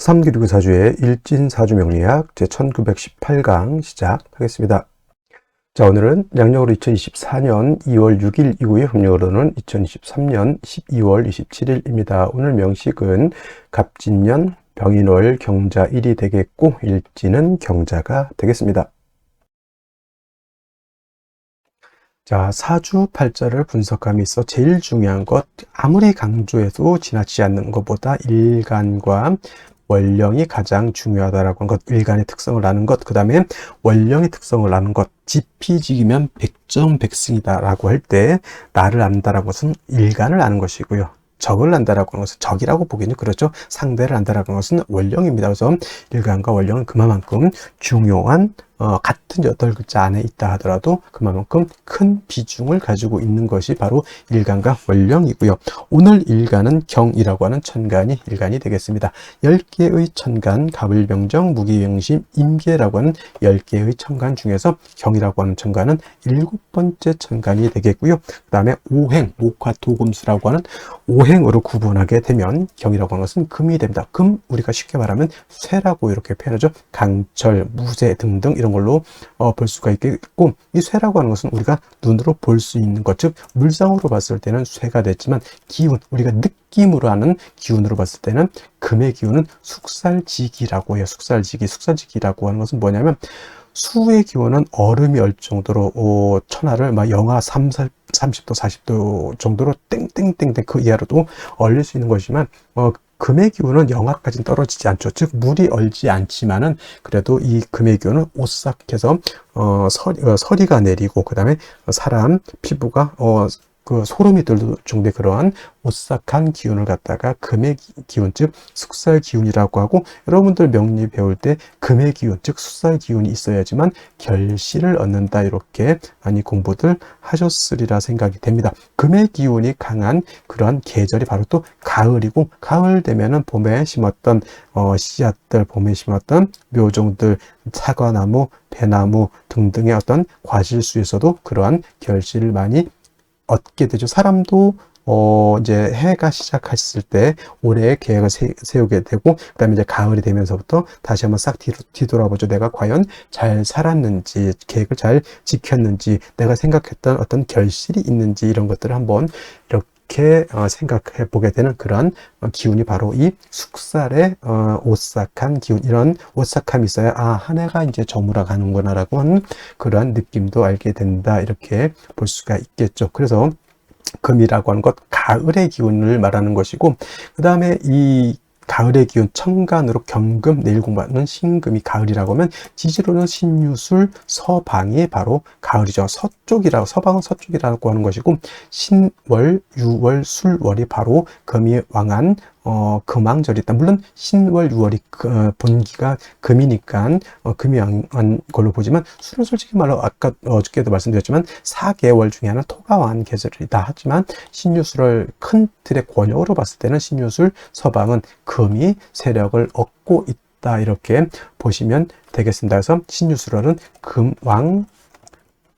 삼기류교 사주의 일진사주 명리학 제1918강 시작하겠습니다. 자, 오늘은 양력으로 2024년 2월 6일이고요. 음력으로는 2023년 12월 27일입니다. 오늘 명식은 갑진년 병인월 경자 1이 되겠고 일진은 경자가 되겠습니다. 자, 사주 팔자를 분석함에 있어 제일 중요한 것, 아무리 강조해도 지나치지 않는 것보다 일간과 원령이 가장 중요하다라고 한 것, 일간의 특성을 아는 것, 그 다음에 원령의 특성을 아는 것, 지피지기면 백점백승이다라고 할 때 나를 안다라고 것은 일간을 아는 것이고요. 적을 안다라고 하는 것은 적이라고 보기는 그렇죠. 상대를 안다라고 하는 것은 원령입니다. 그래서 일간과 원령은 그만큼 중요한 어, 같은 여덟 글자 안에 있다 하더라도 그만큼 큰 비중을 가지고 있는 것이 바로 일간과 원령이고요. 오늘 일간은 경이라고 하는 천간이 일간이 되겠습니다. 10개의 천간, 가불병정, 무기영심, 임계라고 하는 10개의 천간 중에서 경이라고 하는 천간은 일곱 번째 천간이 되겠고요. 그 다음에 오행, 목화토금수라고 하는 오행으로 구분하게 되면 경이라고 하는 것은 금이 됩니다. 금, 우리가 쉽게 말하면 쇠라고 이렇게 표현하죠. 강철, 무쇠 등등 이런 걸로 어, 볼 수가 있겠고 이 쇠라고 하는 것은 우리가 눈으로 볼 수 있는 것, 즉 물상으로 봤을 때는 쇠가 됐지만 기운, 우리가 느낌으로 하는 기운으로 봤을 때는 금의 기운은 숙살지기라고 해요. 숙살지기, 숙살지기라고 하는 것은 뭐냐면 수의 기온은 얼음이 얼 정도로 어, 천하를 막 영하 3, 30도, 40도 정도로 땡땡땡땡 그 이하로도 얼릴 수 있는 것이지만 어, 금의 기온은 영하까지는 떨어지지 않죠. 즉 물이 얼지 않지만은 그래도 이 금의 기온은 오싹해서 어, 서리, 어, 서리 가 내리고 그 다음에 사람 피부가 어, 그 소름이 들 정도의 그러한 오싹한 기운을 갖다가 금의 기운, 즉 숙살 기운이라고 하고 여러분들 명리 배울 때 금의 기운, 즉 숙살 기운이 있어야지만 결실을 얻는다 이렇게 많이 공부들 하셨으리라 생각이 됩니다. 금의 기운이 강한 그러한 계절이 바로 또 가을이고 가을 되면은 봄에 심었던 어, 씨앗들, 봄에 심었던 묘종들, 사과나무, 배나무 등등의 어떤 과실수에서도 그러한 결실을 많이 얻게 되죠. 사람도 어, 이제 해가 시작했을 때 올해의 계획을 세, 우게 되고, 그 다음에 이제 가을이 되면서부터 다시 한번 싹 뒤, 뒤돌아보죠. 내가 과연 잘 살았는지, 계획을 잘 지켰는지, 내가 생각했던 어떤 결실이 있는지, 이런 것들을 한번 이렇게 어, 생각해 보게 되는 그런 어, 기운이 바로 이 숙살의 어, 오싹한 기운, 이런 오싹함이 있어야, 아, 한 해가 이제 저물어 가는구나라고 하는 그러한 느낌도 알게 된다. 이렇게 볼 수가 있겠죠. 그래서 금이라고 하는 것, 가을의 기운을 말하는 것이고, 그 다음에 이 가을의 기운 천간으로 경금 내일 공부하는 신금이 가을이라고 하면 지지로는 신유술 서방이 바로 가을이죠. 서쪽이라고 서방은 서쪽이라고 하는 것이고 신월 유월 술월이 바로 금이 왕한 어, 금왕절이 있다. 물론 신월, 유월이 그, 어, 본기가 금이니까 어, 금이 왕한 걸로 보지만 술은 솔직히 말로 아까 어저께도 말씀드렸지만 4개월 중에 하나 토가 왕한 계절이다 하지만 신유술을 큰 틀의 권역으로 봤을 때는 신유술 서방은 금이 세력을 얻고 있다 이렇게 보시면 되겠습니다. 그래서 신유술월은 금왕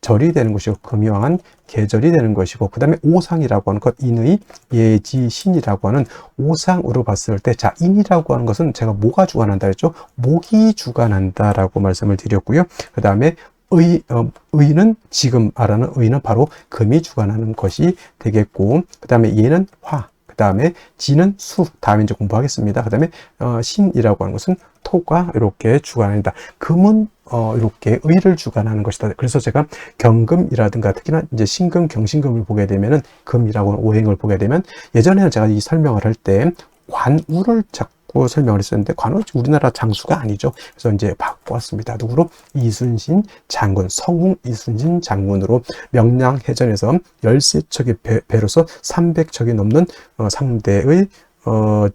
절이 되는 것이고 금이왕한 계절이 되는 것이고 그 다음에 오상이라고 하는 것 인의 예지신이라고 하는 오상으로 봤을 때 자 인이라고 하는 것은 제가 뭐가 주관한다 했죠? 목이 주관한다라고 말씀을 드렸고요. 그 다음에 의, 어, 의는 지금 말하는 의는 바로 금이 주관하는 것이 되겠고 그 다음에 얘는 화, 그 다음에 지는 수, 다음에 이제 공부하겠습니다. 그 다음에 어, 신이라고 하는 것은 토가 이렇게 주관한다. 금은 어, 이렇게 의를 주관하는 것이다. 그래서 제가 경금이라든가 특히나 이제 신금, 경신금을 보게 되면은 금이라고 오행을 보게 되면 예전에는 제가 이 설명을 할 때 관우를 자꾸 설명을 했었는데 관우 우리나라 장수가 아니죠. 그래서 이제 바꿔왔습니다. 누구로? 이순신 장군, 성웅 이순신 장군으로 명량해전에서 13척의 배, 로서 300척이 넘는 어, 상대의 어,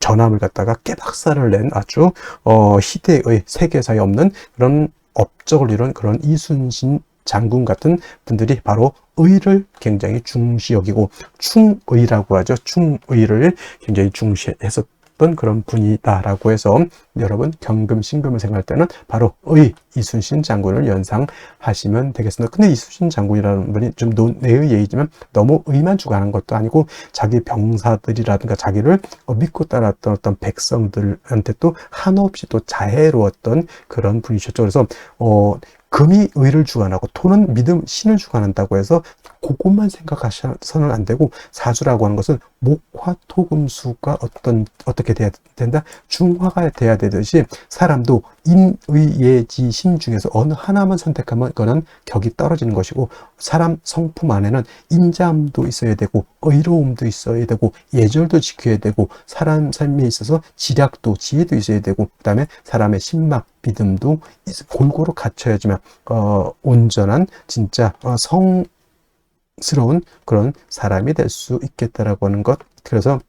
전함을 갖다가 깨박사를 낸 아주 어, 희대의 세계사에 없는 그런 업적을 이룬 그런 이순신 장군 같은 분들이 바로 의를 굉장히 중시 여기고 충의라고 하죠. 충의를 굉장히 중시해서 있었던 그런 분이다라고 해서 여러분 경금 신금을 생각할 때는 바로 의 이순신 장군을 연상하시면 되겠습니다. 근데 이순신 장군이라는 분이 좀 논내의 얘기지만 너무 의만 주관한 것도 아니고 자기 병사들이라든가 자기를 어, 믿고 따랐던 어떤 백성들한테 또 한없이 또 자애로웠던 그런 분이셨죠. 그래서 어 금이 의를 주관하고 토는 믿음, 신을 주관한다고 해서 그것만 생각하셔서는 안 되고 사주라고 하는 것은 목화 토금수가 어떤 어떻게 돼야 된다? 중화가 돼야 되듯이 사람도 인의예지 신 중에서 어느 하나만 선택하면 그거는 격이 떨어지는 것이고 사람 성품 안에는 인자함도 있어야 되고 의로움도 있어야 되고 예절도 지켜야 되고 사람 삶에 있어서 지략도 지혜도 있어야 되고 그다음에 사람의 신막 믿음도 골고루 갖춰야지만 어, 온전한 진짜 어, 성 스러운 그런 사람이 될 수 있겠다라고 하는 것. 그래서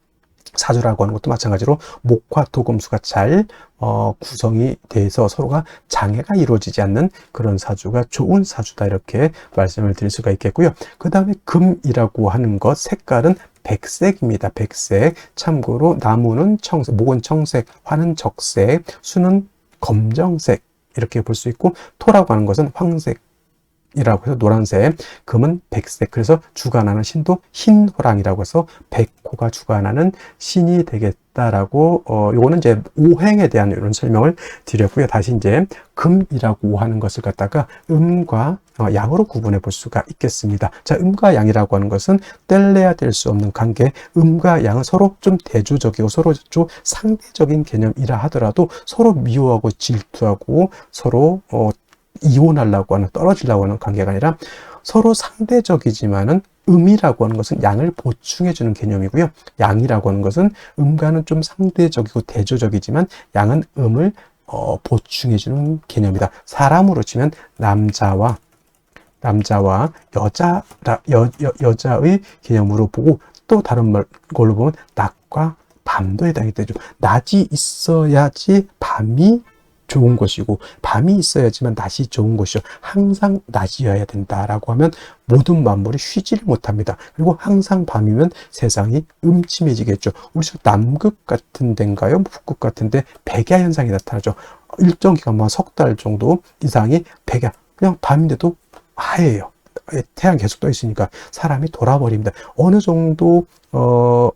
사주라고 하는 것도 마찬가지로 목화 토금수가 잘 어, 구성이 돼서 서로가 장애가 이루어지지 않는 그런 사주가 좋은 사주다 이렇게 말씀을 드릴 수가 있겠고요. 그 다음에 금이라고 하는 것 색깔은 백색입니다. 백색. 참고로 나무는 청색, 목은 청색, 화는 적색, 수는 검정색 이렇게 볼 수 있고 토라고 하는 것은 황색, 이라고 해서 노란색, 금은 백색. 그래서 주관하는 신도 흰 호랑이라고 해서 백호가 주관하는 신이 되겠다라고 어 요거는 이제 오행에 대한 이런 설명을 드렸고요. 다시 이제 금이라고 하는 것을 갖다가 음과 어, 양으로 구분해 볼 수가 있겠습니다. 자, 음과 양이라고 하는 것은 뗄래야 될수 없는 관계. 음과 양은 서로 좀 대조적이고 서로 좀 상대적인 개념이라 하더라도 서로 미워하고 질투하고 서로 어 이혼하려고 하는 떨어지려고 하는 관계가 아니라 서로 상대적이지만은 음이라고 하는 것은 양을 보충해 주는 개념이고요. 양이라고 하는 것은 음과는 좀 상대적이고 대조적이지만 양은 음을 어, 보충해 주는 개념이다. 사람으로 치면 남자와 남자와 여자 여, 여, 여자의 개념으로 보고 또 다른 말 걸로 보면 낮과 밤도 해당이 되죠. 낮이 있어야지 밤이 좋은 것이고 밤이 있어야지만 낮이 좋은 것이죠. 항상 낮이어야 된다라고 하면 모든 만물이 쉬지를 못합니다. 그리고 항상 밤이면 세상이 음침해지겠죠. 우리 남극 같은 데인가요? 북극 같은 데 백야 현상이 나타나죠. 일정 기간 뭐석달 정도 이상이 백야 그냥 밤인데도 하얘요. 태양 계속 떠 있으니까 사람이 돌아버립니다. 어느 정도 어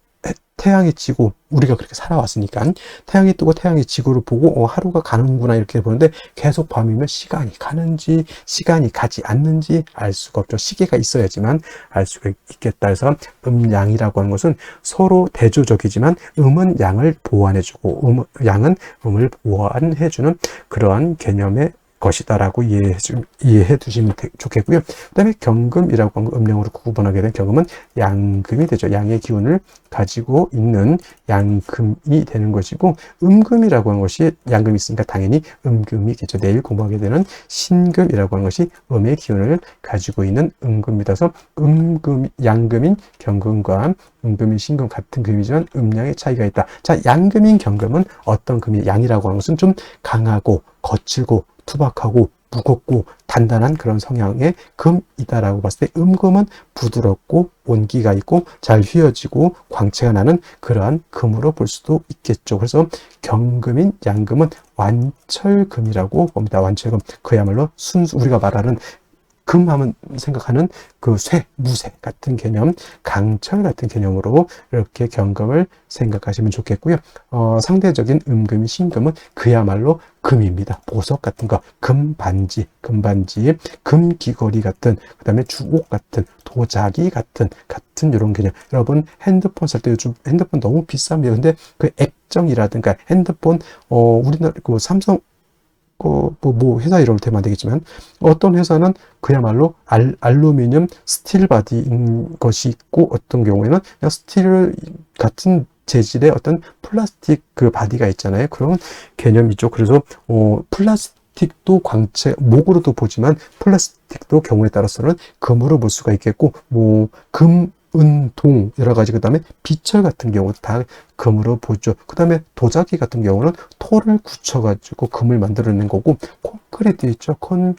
태양이 지고 우리가 그렇게 살아왔으니까 태양이 뜨고 태양이 지구를 보고 어, 하루가 가는구나 이렇게 보는데 계속 밤이면 시간이 가는지 시간이 가지 않는지 알 수가 없죠. 시계가 있어야지만 알 수가 있겠다 해서 음양이라고 하는 것은 서로 대조적이지만 음은 양을 보완해주고 음, 양은 음을 보완해주는 그러한 개념의 것이다라고 이해해, 주, 이해해 두시면 좋겠고요. 그 다음에 경금이라고 하는 음령으로 구분하게 된 경금은 양금이 되죠. 양의 기운을 가지고 있는 양금이 되는 것이고 음금이라고 하는 것이 양금이 있으니까 당연히 음금이겠죠. 내일 공부하게 되는 신금이라고 하는 것이 음의 기운을 가지고 있는 음금이라서 음금, 양금인 경금과 음금인 신금 같은 금이지만 음량의 차이가 있다. 자, 양금인 경금은 어떤 금이 양이라고 하는 것은 좀 강하고 거칠고 투박하고 무겁고 단단한 그런 성향의 금이다라고 봤을 때 음금은 부드럽고 온기가 있고 잘 휘어지고 광채가 나는 그러한 금으로 볼 수도 있겠죠. 그래서 경금인 양금은 완철금이라고 봅니다. 완철금 그야말로 순수 우리가 말하는 금하면 생각하는 그 쇠, 무쇠 같은 개념, 강철 같은 개념으로 이렇게 경금을 생각하시면 좋겠고요. 어, 상대적인 음금이 신금은 그야말로 금입니다. 보석 같은 거, 금 반지, 금 반지, 금 귀걸이 같은, 그 다음에 주옥 같은, 도자기 같은, 같은 이런 개념. 여러분 핸드폰 살 때 요즘 핸드폰 너무 비쌉니다. 근데 그 액정이라든가 핸드폰, 어, 우리나라 그 삼성 어, 뭐, 뭐, 회사 이름을 대면 안 되겠지만, 어떤 회사는 그야말로 알, 알루미늄 스틸 바디인 것이 있고, 어떤 경우에는 그냥 스틸 같은 재질의 어떤 플라스틱 그 바디가 있잖아요. 그런 개념이죠. 그래서, 어, 플라스틱도 광채, 목으로도 보지만, 플라스틱도 경우에 따라서는 금으로 볼 수가 있겠고, 뭐, 금, 은, 동 여러 가지 그 다음에 비철 같은 경우도 다 금으로 보죠. 그 다음에 도자기 같은 경우는 토를 굳혀가지고 금을 만들어낸 거고 콘크리트 있죠. 콘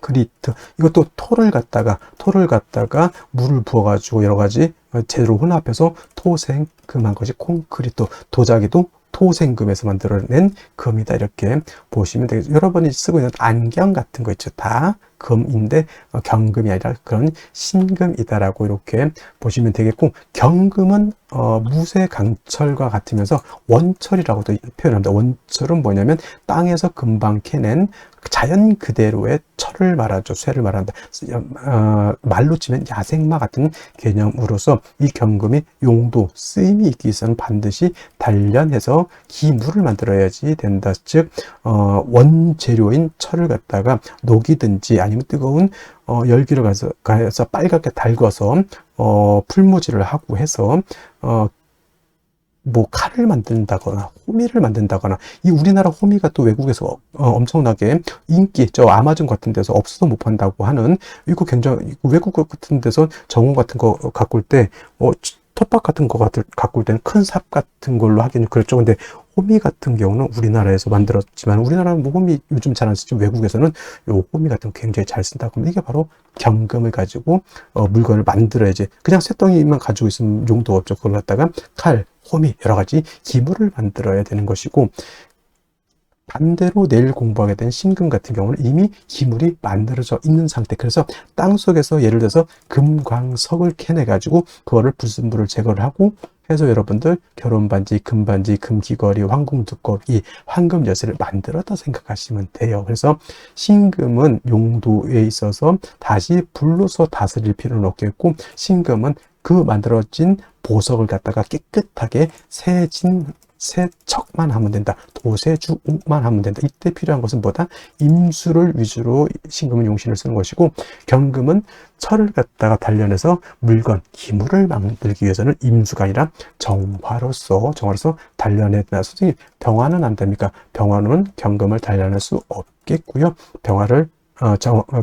콘크리트 이것도 토를 갖다가 토를 갖다가 물을 부어가지고 여러 가지 재료로 혼합해서 토생 금한 것이 콘크리트 도자기도 토생금에서 만들어낸 금이다 이렇게 보시면 되겠죠. 여러분이 쓰고 있는 안경 같은 거 있죠. 다 금인데 어, 경금이 아니라 그런 신금이다라고 이렇게 보시면 되겠고 경금은 어, 무쇠 강철과 같으면서 원철이라고도 표현합니다. 원철은 뭐냐면 땅에서 금방 캐낸 자연 그대로의 철을 말하죠. 쇠를 말한다. 어, 말로 치면 야생마 같은 개념으로서 이 경금이 용도, 쓰임이 있기 위해서는 반드시 단련해서 기물을 만들어야지 된다. 즉, 어, 원재료인 철을 갖다가 녹이든지 아니면 뜨거운 어, 열기를 가서, 가서 빨갛게 달궈서 어, 풀무지를 하고 해서 어, 뭐 칼을 만든다거나 호미를 만든다거나 이 우리나라 호미가 또 외국에서 어, 엄청나게 인기 저 아마존 같은 데서 없어도 못 판다고 하는 이거 굉장히 외국 같은 데서 정원 같은 거 가꿀 때 어, 텃밭 같은 거 가꿀 때는 큰 삽 같은 걸로 하기는 그렇죠. 근데 호미 같은 경우는 우리나라에서 만들었지만 우리나라는 뭐 호미 요즘 잘 안 쓰죠. 외국에서는 요 호미 같은 거 굉장히 잘 쓴다고 하면 이게 바로 경금을 가지고 어, 물건을 만들어야지 그냥 쇳덩이만 가지고 있으면 용도 없죠. 그걸 갖다가 칼, 호미 여러 가지 기물을 만들어야 되는 것이고 반대로 내일 공부하게 된 신금 같은 경우는 이미 기물이 만들어져 있는 상태. 그래서 땅 속에서 예를 들어서 금광석을 캐내 가지고 그거를 불순물을 제거를 하고 해서 여러분들 결혼 반지, 금 반지, 금 귀걸이, 황금 두꺼비, 황금 열쇠를 만들었다 생각하시면 돼요. 그래서 신금은 용도에 있어서 다시 불로서 다스릴 필요는 없겠고 신금은 그 만들어진 보석을 갖다가 깨끗하게 세진 세척만 하면 된다. 도세주만 하면 된다. 이때 필요한 것은 뭐다? 임수를 위주로 신금은 용신을 쓰는 것이고 경금은 철을 갖다가 단련해서 물건, 기물을 만들기 위해서는 임수가 아니라 정화로서 정화로서 된다. 솔직히 병화는 안 됩니까? 병화는 경금을 단련할 수 없겠고요. 병화를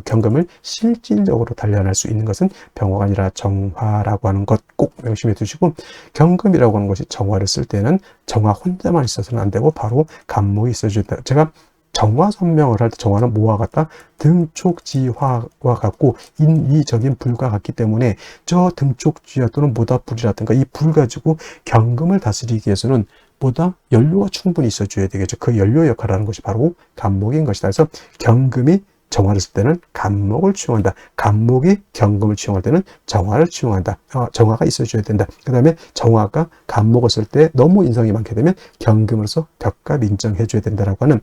경금을 실질적으로 단련할 수 있는 것은 병화가 아니라 정화라고 하는 것 꼭 명심해 두시고 경금이라고 하는 것이 정화를 쓸 때는 정화 혼자만 있어서는 안 되고 바로 간목이 있어줘야 된다. 제가 정화 선명을 할 때 정화는 뭐와 같다? 등촉지화와 같고 인위적인 불과 같기 때문에 저 등촉지화 또는 모다불이라든가 이 불 가지고 경금을 다스리기 위해서는 보다 연료가 충분히 있어줘야 되겠죠. 그 연료 역할을 하는 것이 바로 간목인 것이다. 그래서 경금이 정화를 쓸 때는 간목을 취용한다. 간목이 경금을 취용할 때는 정화를 취용한다. 어, 정화가 있어줘야 된다. 그 다음에 정화가 간목을 쓸 때 너무 인성이 많게 되면 경금으로서 벽값 인정해줘야 된다라고 하는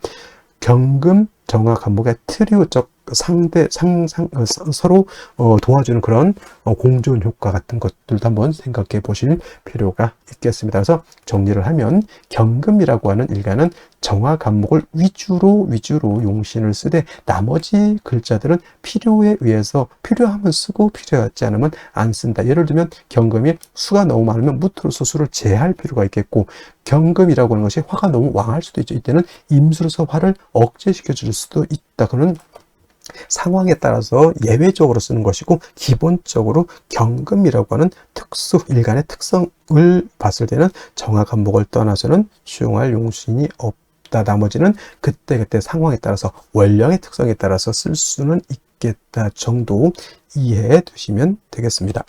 경금, 정화, 간목의 트리오적 상대, 상, 상, 어, 서로 어, 도와주는 그런 어, 공존 효과 같은 것들도 한번 생각해 보실 필요가 있겠습니다. 그래서 정리를 하면 경금이라고 하는 일가는 정화 간목을 위주로 위주로 용신을 쓰되 나머지 글자들은 필요에 의해서 필요하면 쓰고 필요하지 않으면 안 쓴다. 예를 들면 경금이 수가 너무 많으면 무토로서 수를 제할 필요가 있겠고 경금이라고 하는 것이 화가 너무 왕할 수도 있죠. 이때는 임수로서 화를 억제시켜 줄 수도 있다. 그는 상황에 따라서 예외적으로 쓰는 것이고 기본적으로 경금이라고 하는 특수 일간의 특성을 봤을 때는 정확한 목을 떠나서는 수용할 용신이 없다. 나머지는 그때그때 상황에 따라서 원령의 특성에 따라서 쓸 수는 있겠다 정도 이해해 두시면 되겠습니다.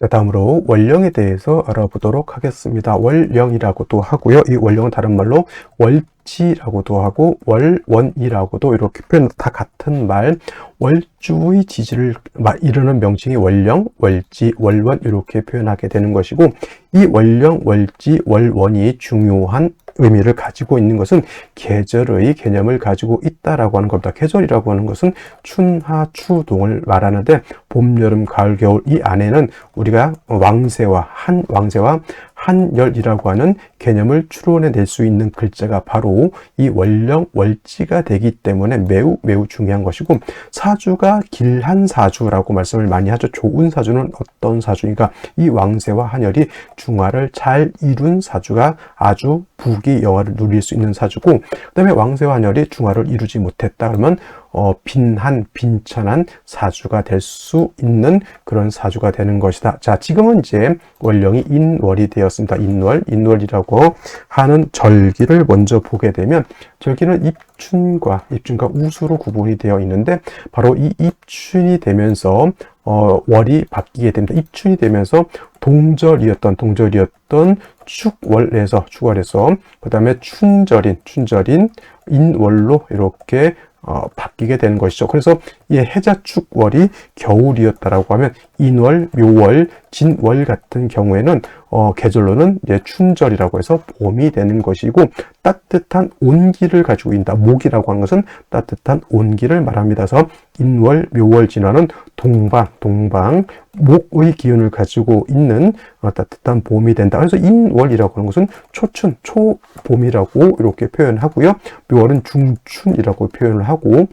자, 다음으로 원령에 대해서 알아보도록 하겠습니다. 원령이라고도 하고요. 이 원령은 다른 말로 월 지라고도 하고 월원이라고도 이렇게 표현 다 같은 말 월주의 지지를 이루는 명칭이 원령, 월지, 월원 이렇게 표현하게 되는 것이고 이 원령, 월지, 월원이 중요한 의미를 가지고 있는 것은 계절의 개념을 가지고 있다라고 하는 겁니다. 계절이라고 하는 것은 춘하 추동을 말하는데 봄, 여름, 가을, 겨울 이 안에는 우리가 왕세와 한 왕세와 한열이라고 하는 개념을 추론해 낼 수 있는 글자가 바로 이 원령 월지가 되기 때문에 매우 매우 중요한 것이고 사주가 길한 사주라고 말씀을 많이 하죠. 좋은 사주는 어떤 사주니까 이 왕세와 한열이 중화를 잘 이룬 사주가 아주 부귀 영화를 누릴 수 있는 사주고 그다음에 왕세와 환열이 중화를 이루지 못했다 그러면 어, 빈한 빈천한 사주가 될 수 있는 그런 사주가 되는 것이다. 자, 지금은 이제 원령이 인월이 되었습니다. 인월, 인월이라고 하는 절기를 먼저 보게 되면 절기는 입춘과 입춘과 우수로 구분이 되어 있는데 바로 이 입춘이 되면서 어, 월이 바뀌게 됩니다. 입춘이 되면서 동절이었던 동절이었던 축월에서 축월에서 그 다음에 춘절인 춘절인 인월로 이렇게 어, 바뀌게 되는 것이죠. 그래서 이 해자축월이 겨울이었다라고 하면 인월, 묘월, 진월 같은 경우에는 어, 계절로는 이제 춘절이라고 해서 봄이 되는 것이고 따뜻한 온기를 가지고 있다. 목이라고 하는 것은 따뜻한 온기를 말합니다. 그래서 인월, 묘월, 진월은 동방, 동방, 목의 기운을 가지고 있는 어, 따뜻한 봄이 된다. 그래서 인월이라고 하는 것은 초춘, 초봄이라고 이렇게 표현하고요. 묘월은 중춘이라고 표현을 하고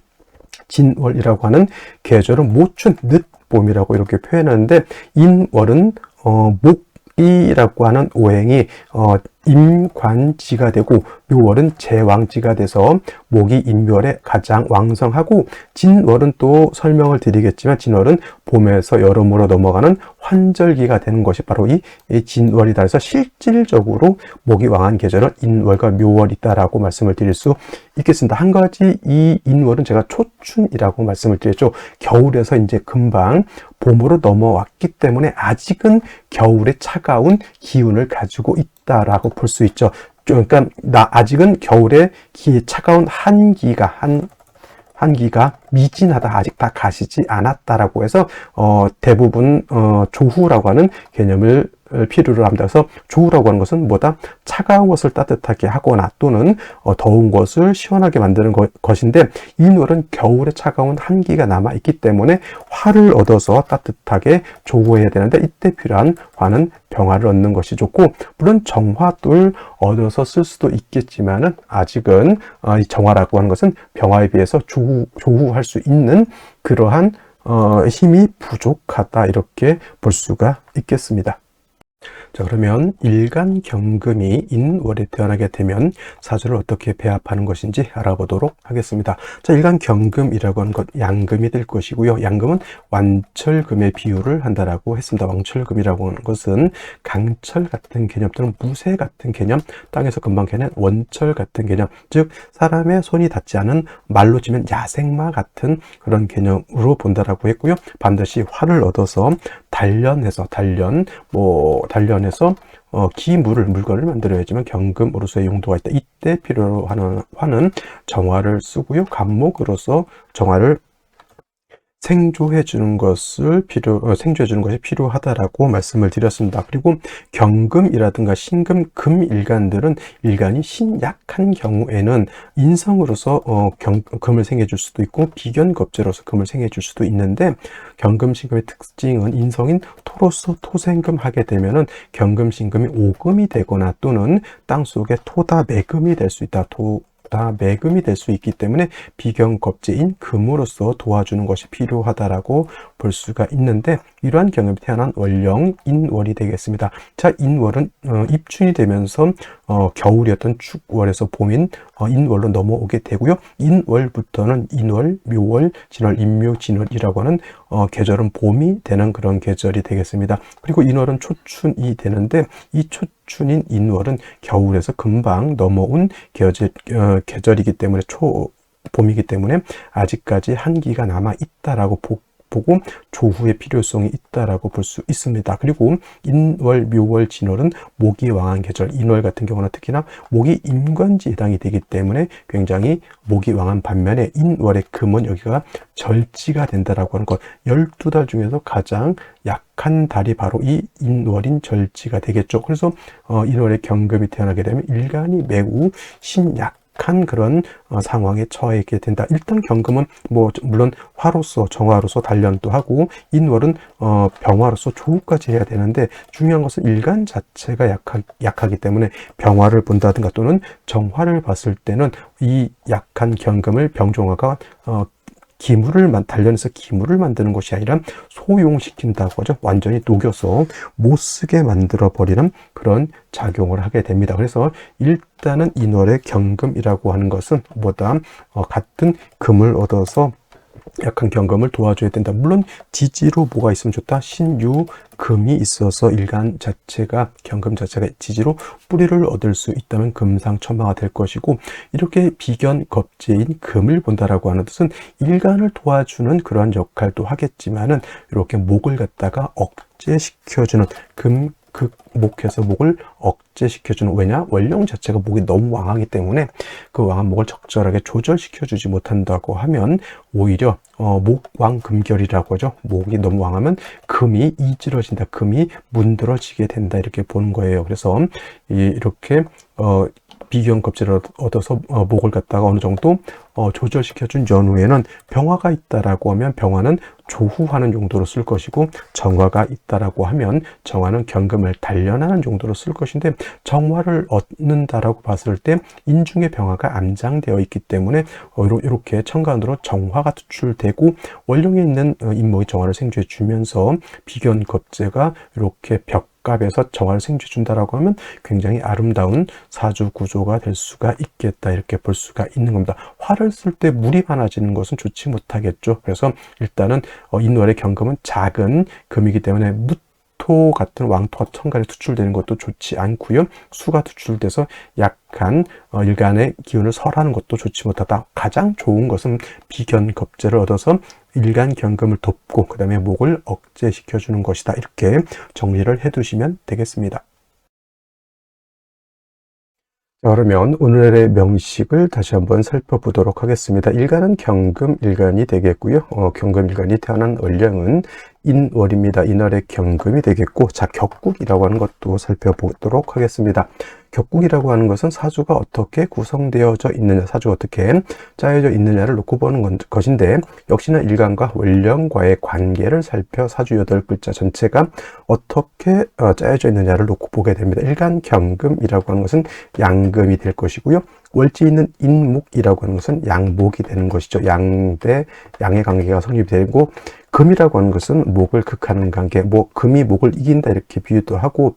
진월이라고 하는 계절은 모춘, 늦 봄이라고 이렇게 표현하는데 인월은 어, 목 이라고 하는 오행이 어, 임관지가 되고 묘월은 제왕지가 돼서 목이 인묘월에 가장 왕성하고 진월은 또 설명을 드리겠지만 진월은 봄에서 여름으로 넘어가는 환절기가 되는 것이 바로 이, 진월이다. 그래서 실질적으로 목이 왕한 계절은 인월과 묘월이다라고 말씀을 드릴 수 있겠습니다. 한 가지 이 인월은 제가 초춘이라고 말씀을 드렸죠. 겨울에서 이제 금방 봄으로 넘어왔기 때문에 아직은 겨울의 차가운 기운을 가지고 있다라고 볼 수 있죠. 그러니까 나 아직은 겨울에 기 차가운 한기가 한 한기가 미진하다 아직 다 가시지 않았다라고 해서 어 대부분 어 조후라고 하는 개념을 필요로 합니다. 그래서 조우라고 하는 것은 뭐다? 차가운 것을 따뜻하게 하거나 또는 어, 더운 것을 시원하게 만드는 것인데 이 노을은 겨울에 차가운 한기가 남아 있기 때문에 화를 얻어서 따뜻하게 조우해야 되는데 이때 필요한 화는 병화를 얻는 것이 좋고 물론 정화도 얻어서 쓸 수도 있겠지만은 아직은 어, 이 정화라고 하는 것은 병화에 비해서 조우, 조우할 수 있는 그러한 어, 힘이 부족하다 이렇게 볼 수가 있겠습니다. 자, 그러면 일간 경금이 인월에 태어나게 되면 사주를 어떻게 배합하는 것인지 알아보도록 하겠습니다. 자, 일간 경금이라고 하는 것 양금이 될 것이고요. 양금은 완철금의 비율을 한다라고 했습니다. 왕철금이라고 하는 것은 강철 같은 개념 또는 무쇠 같은 개념, 땅에서 금방 캐는 원철 같은 개념, 즉 사람의 손이 닿지 않은 말로 치면 야생마 같은 그런 개념으로 본다라고 했고요. 반드시 활을 얻어서 단련해서 단련 뭐 단련 해서 어, 기물을 물건을 만들어야지만 경금으로서의 용도가 있다. 이때 필요로 하는 화는 정화를 쓰고요. 감목으로서 정화를 생조해 주는 것을 필요 어, 생조해 주는 것이 필요하다라고 말씀을 드렸습니다. 그리고 경금이라든가 신금 금 일간들은 일간이 신약한 경우에는 인성으로서 어, 경, 금을 생해 줄 수도 있고 비견겁제로서 금을 생해 줄 수도 있는데 경금 신금의 특징은 인성인 토로서 토생금 하게 되면은 경금 신금이 오금이 되거나 또는 땅 속에 토다 매금이 될 수 있다. 토 다 매금이 될 수 있기 때문에 비경겁제인 금으로서 도와주는 것이 필요하다라고 볼 수가 있는데 이러한 경험이 태어난 월령 인월이 되겠습니다. 자 인월은 어, 입춘이 되면서 어, 겨울이었던 축월에서 봄인 어, 인월로 넘어오게 되고요. 인월부터는 인월, 묘월, 진월, 인묘, 진월이라고 하는 어, 계절은 봄이 되는 그런 계절이 되겠습니다. 그리고 인월은 초춘이 되는데 이 초춘인 인월은 겨울에서 금방 넘어온 계절, 어, 계절이기 때문에 초 봄이기 때문에 아직까지 한기가 남아 있다라고 보, 보고 조후의 필요성이 있다라고 볼 수 있습니다. 그리고 인월, 묘월, 진월은 목이 왕한 계절, 인월 같은 경우는 특히나 목이 임관지 해당이 되기 때문에 굉장히 목이 왕한 반면에 인월의 금은 여기가 절지가 된다라고 하는 것. 12달 중에서 가장 약한 달이 바로 이 인월인 절지가 되겠죠. 그래서 어, 인월의 경금이 태어나게 되면 일간이 매우 신약 한 그런 어, 상황에 처해 있게 된다. 일단 경금은 뭐 물론 화로서 정화로서 단련도 하고 인월은 어, 병화로서 조우까지 해야 되는데 중요한 것은 일간 자체가 약하, 약하기 때문에 병화를 본다든가 또는 정화를 봤을 때는 이 약한 경금을 병종화가 어, 기물을 만- 단련해서 기물을 만드는 것이 아니라 소용시킨다고 하죠. 완전히 녹여서 못 쓰게 만들어 버리는 그런 작용을 하게 됩니다. 그래서 일단은 인월의 경금이라고 하는 것은 뭐다 어, 같은 금을 얻어서 약한 경금을 도와줘야 된다. 물론 지지로 뭐가 있으면 좋다. 신유 금이 있어서 일간 자체가 경금 자체가 지지로 뿌리를 얻을 수 있다면 금상첨화가 될 것이고 이렇게 비견 겁재인 금을 본다라고 하는 뜻은 일간을 도와주는 그러한 역할도 하겠지만은 이렇게 목을 갖다가 억제시켜주는 금 극목해서 목을 억제시켜주는 왜냐? 원령 자체가 목이 너무 왕하기 때문에 그 왕한 목을 적절하게 조절시켜주지 못한다고 하면 오히려 어, 목왕금결이라고 하죠. 목이 너무 왕하면 금이 이질러진다 금이 문드러지게 된다 이렇게 보는 거예요. 그래서 이, 이렇게 어, 비경 겁재를 얻어서 어, 목을 갖다가 어느 정도 어, 조절시켜준 연후에는 병화가 있다라고 하면 병화는 조후하는 용도로 쓸 것이고 정화가 있다라고 하면 정화는 경금을 단련하는 용도로 쓸 것인데 정화를 얻는다라고 봤을 때 인중의 병화가 암장되어 있기 때문에 어, 이렇게 천간으로 정화가 투출되고 원령에 있는 어, 인목의 정화를 생주해 주면서 비견 겁재가 이렇게 벽 갑에서 정화를 생주해 준다라고 하면 굉장히 아름다운 사주 구조가 될 수가 있겠다 이렇게 볼 수가 있는 겁니다. 화를 쓸 때 물이 많아지는 것은 좋지 못하겠죠. 그래서 일단은 어, 인월의 경금은 작은 금이기 때문에 무 토 같은 왕토가 천간에 투출되는 것도 좋지 않고요. 수가 투출돼서 약한 어, 일간의 기운을 설하는 것도 좋지 못하다. 가장 좋은 것은 비견 겁재를 얻어서 일간 경금을 돕고 그 다음에 목을 억제시켜 주는 것이다. 이렇게 정리를 해 두시면 되겠습니다. 자, 그러면 오늘의 명식을 다시 한번 살펴보도록 하겠습니다. 일간은 경금 일간이 되겠고요. 어, 경금 일간이 태어난 월령은 인월입니다. 인월의 경금이 되겠고, 자, 격국이라고 하는 것도 살펴보도록 하겠습니다. 격국이라고 하는 것은 사주가 어떻게 구성되어져 있느냐, 사주가 어떻게 짜여져 있느냐를 놓고 보는 건- 것인데, 역시나 일간과 월령과의 관계를 살펴 사주 여덟 글자 전체가 어떻게 어, 짜여져 있느냐를 놓고 보게 됩니다. 일간 경금이라고 하는 것은 양금이 될 것이고요. 월지 있는 인목이라고 하는 것은 양목이 되는 것이죠. 양대 양의 관계가 성립이 되고 금이라고 하는 것은 목을 극하는 관계, 뭐 금이 목을 이긴다 이렇게 비유도 하고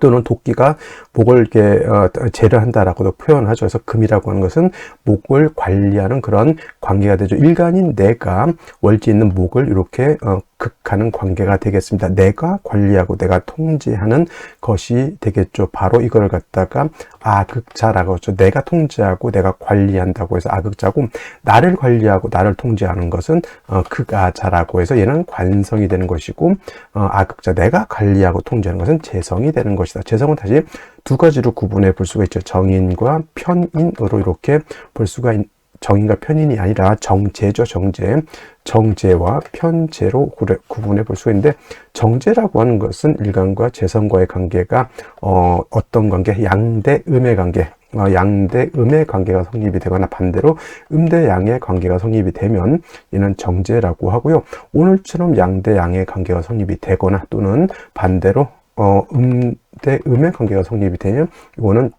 또는 도끼가 목을 이렇게 어, 제를 한다라고도 표현하죠. 그래서 금이라고 하는 것은 목을 관리하는 그런 관계가 되죠. 일간인 내가 월지 있는 목을 이렇게 어, 극하는 관계가 되겠습니다. 내가 관리하고 내가 통제하는 것이 되겠죠. 바로 이걸 갖다가 아극자라고 하죠. 내가 통제하고 내가 관리한다고 해서 아극자고 나를 관리하고 나를 통제하는 것은 어, 극아자라고 해서 얘는 관성이 되는 것이고 어, 아극자 내가 관리하고 통제하는 것은 재성이 되는 것이다. 재성은 다시 두 가지로 구분해 볼 수가 있죠. 정인과 편인으로 이렇게 볼 수가 있, 정인과 편인이 아니라 정제죠. 정제. 정제와 편제로 구분해 볼 수가 있는데 정제라고 하는 것은 일간과 재성과의 관계가 어, 어떤 관계? 양대 음의 관계. 어, 양대 음의 관계가 성립이 되거나 반대로 음대 양의 관계가 성립이 되면 얘는 정제라고 하고요. 오늘처럼 양대 양의 관계가 성립이 되거나 또는 반대로 어, 음대 음의 관계가 성립이 되면 이거는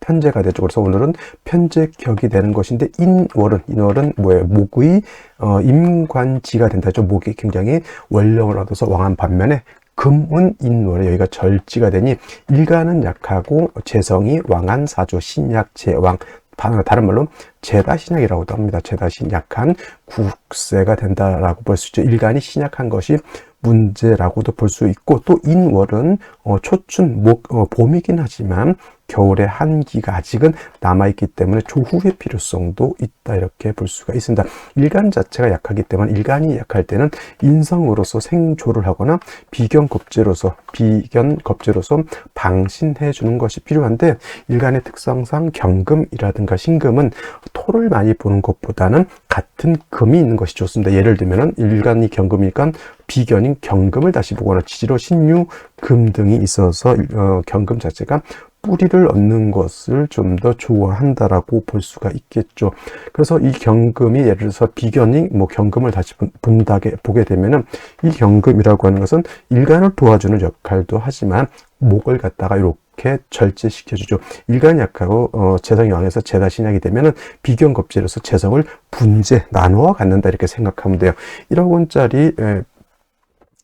편제가 되죠. 그래서 오늘은 편제격이 되는 것인데 인월은 인월은 뭐예요? 목의 어, 임관지가 된다 죠. 목이 굉장히 원령을 얻어서 왕한 반면에 금은 인월에 여기가 절지가 되니 일간은 약하고 재성이 왕한 사주 신약 제왕 바- 다른 말로 제다 신약이라고도 합니다. 제다 신약한 국세가 된다라고 볼 수 있죠. 일간이 신약한 것이 문제라고도 볼 수 있고 또 인월은 어, 초춘 목 어, 봄이긴 하지만 겨울의 한기가 아직은 남아있기 때문에 조후의 필요성도 있다 이렇게 볼 수가 있습니다. 일간 자체가 약하기 때문에 일간이 약할 때는 인성으로서 생조를 하거나 비견 겁재로서 비견 겁재로서 방신해 주는 것이 필요한데 일간의 특성상 경금이라든가 신금은 토를 많이 보는 것보다는 같은 금이 있는 것이 좋습니다. 예를 들면은 일간이 경금이니까 비견인 경금을 다시 보거나 지지로 신유 금 등이 있어서 어, 경금 자체가 뿌리를 얻는 것을 좀 더 좋아한다라고 볼 수가 있겠죠. 그래서 이 경금이 예를 들어서 비견이 뭐 경금을 다시 본- 본다게 보게 되면은 이 경금이라고 하는 것은 일간을 도와주는 역할도 하지만 목을 갖다가 이렇게 절제시켜주죠. 일간 약하고 어, 재성이 왕해서 재다 신약이 되면은 비견겁제로서 재성을 분재 나누어 갖는다 이렇게 생각하면 돼요. 1억 원짜리 에,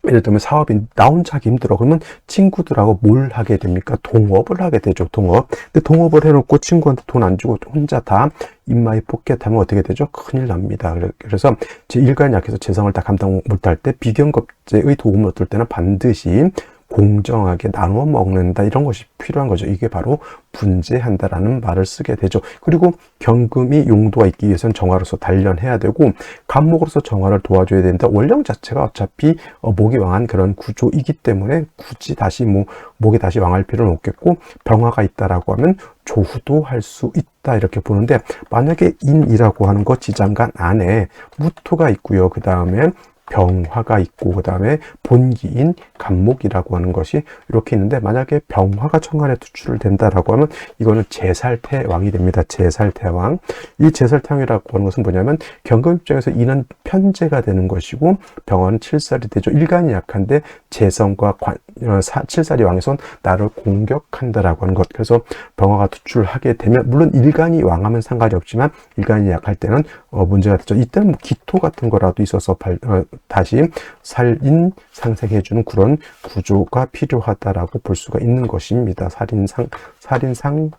예를 들면 사업이 나 혼자 하기 힘들어. 그러면 친구들하고 뭘 하게 됩니까? 동업을 하게 되죠. 동업. 근데 동업을 해놓고 친구한테 돈 안 주고 혼자 다 입마이 포켓하면 어떻게 되죠? 큰일 납니다. 그래서 제 일간 약해서 재성을 다 감당 못할 때 비견겁제의 도움을 얻을 때는 반드시 공정하게 나누어 먹는다 이런 것이 필요한 거죠. 이게 바로 분재한다라는 말을 쓰게 되죠. 그리고 경금이 용도가 있기 위해서는 정화로서 단련해야 되고 간목으로서 정화를 도와줘야 된다. 원령 자체가 어차피 어, 목이 왕한 그런 구조이기 때문에 굳이 다시 뭐 목이 다시 왕할 필요는 없겠고 병화가 있다라고 하면 조후도 할 수 있다 이렇게 보는데 만약에 인이라고 하는 것 지장간 안에 무토가 있고요. 그 다음에 병화가 있고 그 다음에 본기인 간목이라고 하는 것이 이렇게 있는데 만약에 병화가 천간에 투출된다라고 하면 이거는 제살태왕이 됩니다. 제살태왕. 이 제살태왕이라고 하는 것은 뭐냐면 경금 입장에서 이는 편제가 되는 것이고 병화는 칠살이 되죠. 일간이 약한데 재성과 관, 어, 사, 칠살이 왕에선 나를 공격한다라고 하는 것. 그래서 병화가 투출하게 되면 물론 일간이 왕하면 상관이 없지만 일간이 약할 때는 어, 문제가 되죠. 이때는 뭐 기토 같은 거라도 있어서 발, 어, 다시 살인 상생해주는 그런 구조가 필요하다라고 볼 수가 있는 것입니다. 살인 상 살인 상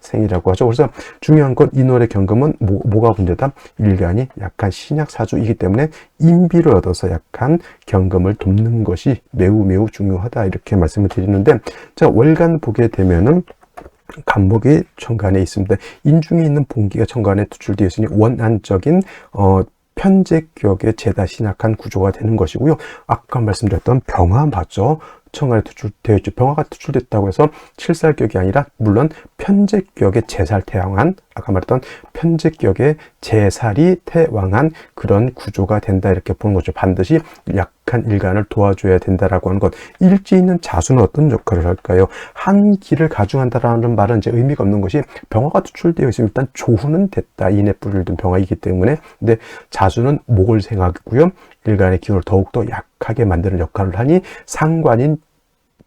생이라고 하죠. 그래서 중요한 건이 노래 경금은 뭐, 뭐가 문제다? 일간이 약간 신약 사주이기 때문에 인비를 얻어서 약한 경금을 돕는 것이 매우 매우 중요하다 이렇게 말씀을 드리는데 자 월간 보게 되면은 간목이 천간에 있습니다. 인중에 있는 봉기가 천간에 투출되어 있으니 원안적인 어 편제격의 재다 신약한 구조가 되는 것이고요. 아까 말씀드렸던 병화 맞죠? 청간에 투출되어 있죠. 병화가 투출됐다고 해서 칠살격이 아니라 물론 편제격의 재살 태양한 아까 말했던 편제격의 재살이 태왕한 그런 구조가 된다 이렇게 보는 거죠. 반드시 약한 일간을 도와줘야 된다라고 하는 것. 일지 있는 자수는 어떤 역할을 할까요? 한 길을 가중한다라는 말은 이제 의미가 없는 것이 병화가 투출되어 있으면 일단 조후는 됐다. 인의 뿌리를 둔 병화이기 때문에 근데 자수는 목을 생각이고요. 일간의 기운을 더욱더 약하게 만드는 역할을 하니 상관인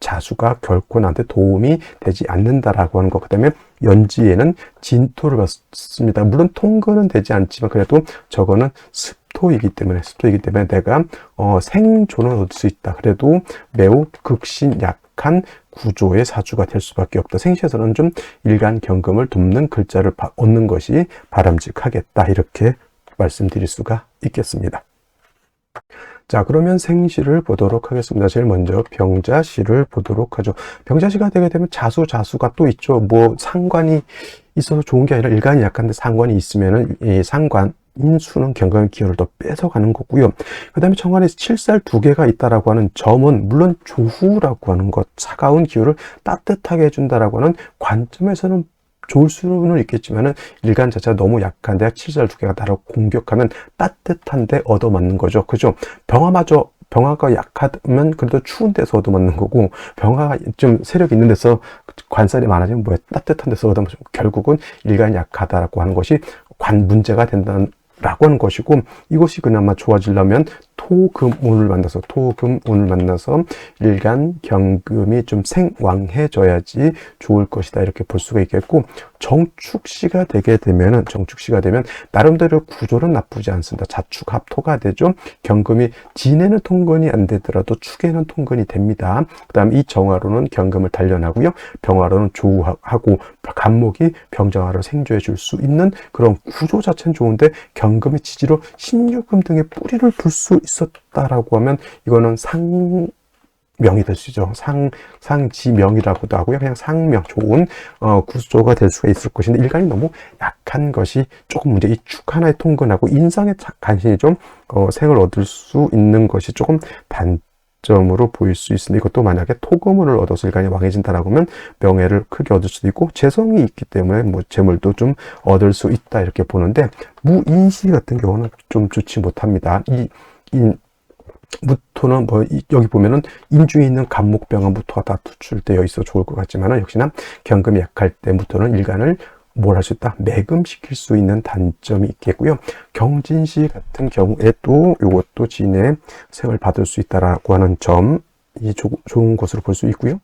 자수가 결코 나한테 도움이 되지 않는다라고 하는 것. 그 다음에 연지에는 진토를 받습니다. 물론 통근은 되지 않지만 그래도 저거는 습토이기 때문에 습토이기 때문에 내가 어, 생존을 얻을 수 있다. 그래도 매우 극신 약한 구조의 사주가 될 수밖에 없다. 생시에서는 좀 일간 경금을 돕는 글자를 얻는 것이 바람직하겠다. 이렇게 말씀드릴 수가 있겠습니다. 자, 그러면 생시를 보도록 하겠습니다. 제일 먼저 병자시를 보도록 하죠. 병자시가 되게 되면 자수, 자수가 또 있죠. 뭐 상관이 있어서 좋은 게 아니라 일간이 약한데 상관이 있으면은 이 상관, 인수는 경감의 기운을 더 뺏어가는 거고요. 그 다음에 청간에 칠살 두 개가 있다라고 하는 점은 물론 조후라고 하는 것, 차가운 기운을 따뜻하게 해준다라고 하는 관점에서는 좋을 수는 있겠지만은 일간 자체가 너무 약한데 칠살 두 개가 나를 공격하면 따뜻한데 얻어맞는 거죠. 그죠? 병화마저 병화가 약하면 그래도 추운 데서 얻어맞는 거고 병화가 좀 세력이 있는 데서 관살이 많아지면 뭐야 따뜻한 데서 얻어맞으면 결국은 일간이 약하다라고 하는 것이 관 문제가 된다는 라고 하는 것이고 이것이 그나마 좋아지려면 토금운을 만나서 토금운을 만나서 일간 경금이 좀 생왕해져야지 좋을 것이다 이렇게 볼 수가 있겠고 정축시가 되게 되면은 정축시가 되면 나름대로 구조는 나쁘지 않습니다. 자축 합토가 되죠. 경금이 진에는 통근이 안 되더라도 축에는 통근이 됩니다. 그다음 이 정화로는 경금을 단련하고요. 병화로는 조우하고 간목이 병정화를 생조해 줄 수 있는 그런 구조 자체는 좋은데 경금의 지지로 신유금 등의 뿌리를 불수 있었다라고 하면 이거는 상 명이 될수 있죠. 상, 상지명이라고도 하고요. 그냥 상명, 좋은, 어, 구조가 될 수가 있을 것인데, 일간이 너무 약한 것이 조금 문제, 이 축 하나에 통근하고, 인상에 간신히 좀, 어, 생을 얻을 수 있는 것이 조금 단 점으로 보일 수 있습니다. 이것도 만약에 토금을 얻어서 일간이 왕해진다라고 하면, 명예를 크게 얻을 수도 있고, 재성이 있기 때문에, 뭐, 재물도 좀 얻을 수 있다, 이렇게 보는데, 무인시 같은 경우는 좀 좋지 못합니다. 이, 인, 무토는 뭐 여기 보면은 인중에 있는 간목병화 무토가 다 투출되어 있어 좋을 것 같지만은 역시나 경금이 약할 때 무토는 일간을 뭘 할 수 있다? 매금시킬 수 있는 단점이 있겠고요. 경진시 같은 경우에도 이것도 진의 생을 받을 수 있다라고 하는 점이 좋은 것으로 볼 수 있고요.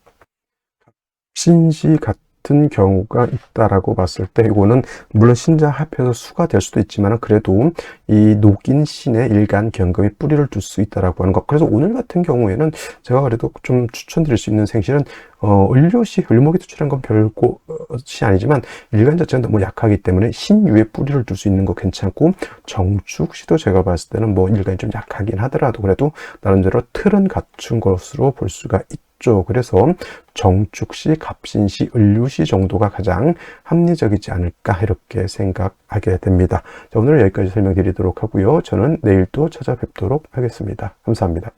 갑신시 같은 경우가 있다라고 봤을 때 이거는 물론 신자 합해서 수가 될 수도 있지만 그래도 이 녹인 신의 일간 경금이 뿌리를 둘 수 있다라고 하는 것. 그래서 오늘 같은 경우에는 제가 그래도 좀 추천드릴 수 있는 생신은 어, 을료시, 을목이 투출한 건 별것이 아니지만 일간 자체가 너무 약하기 때문에 신유에 뿌리를 둘 수 있는 거 괜찮고 정축시도 제가 봤을 때는 뭐 일간이 좀 약하긴 하더라도 그래도 나름대로 틀은 갖춘 것으로 볼 수가 있 죠. 그래서 정축시, 갑신시, 을류시 정도가 가장 합리적이지 않을까 이렇게 생각하게 됩니다. 자, 오늘 여기까지 설명드리도록 하고요. 저는 내일 또 찾아뵙도록 하겠습니다. 감사합니다.